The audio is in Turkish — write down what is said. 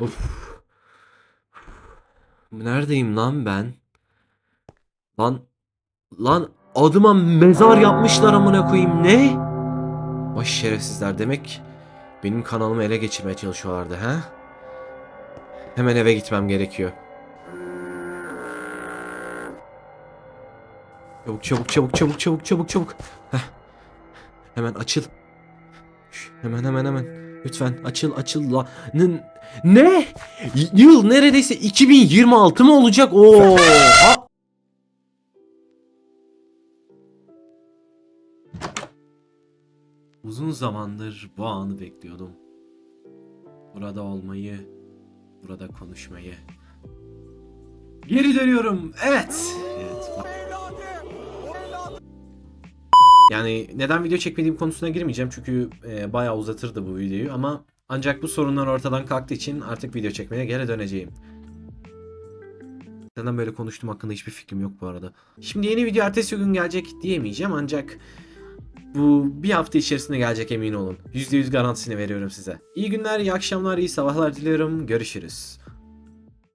Of. Neredeyim lan ben? Lan lan adıma mezar yapmışlar amına koyayım ne? Vay şerefsizler demek benim kanalımı ele geçirmeye çalışıyorlardı ha? Hemen eve gitmem gerekiyor. Çabuk çabuk çabuk çabuk çabuk çabuk çabuk. Heh. Hemen açıl. Hemen hemen hemen. Lütfen açıl açıl la. Ne? ne? Yıl neredeyse 2026 mı olacak? Oo. Uzun zamandır bu anı bekliyordum. Burada olmayı, burada konuşmayı. Geri dönüyorum. Evet. Yani neden video çekmediğim konusuna girmeyeceğim çünkü e, bayağı uzatırdı bu videoyu ama ancak bu sorunlar ortadan kalktığı için artık video çekmeye geri döneceğim. Neden böyle konuştum hakkında hiçbir fikrim yok bu arada. Şimdi yeni video ertesi gün gelecek diyemeyeceğim ancak bu bir hafta içerisinde gelecek emin olun. %100 garantisini veriyorum size. İyi günler, iyi akşamlar, iyi sabahlar diliyorum. Görüşürüz.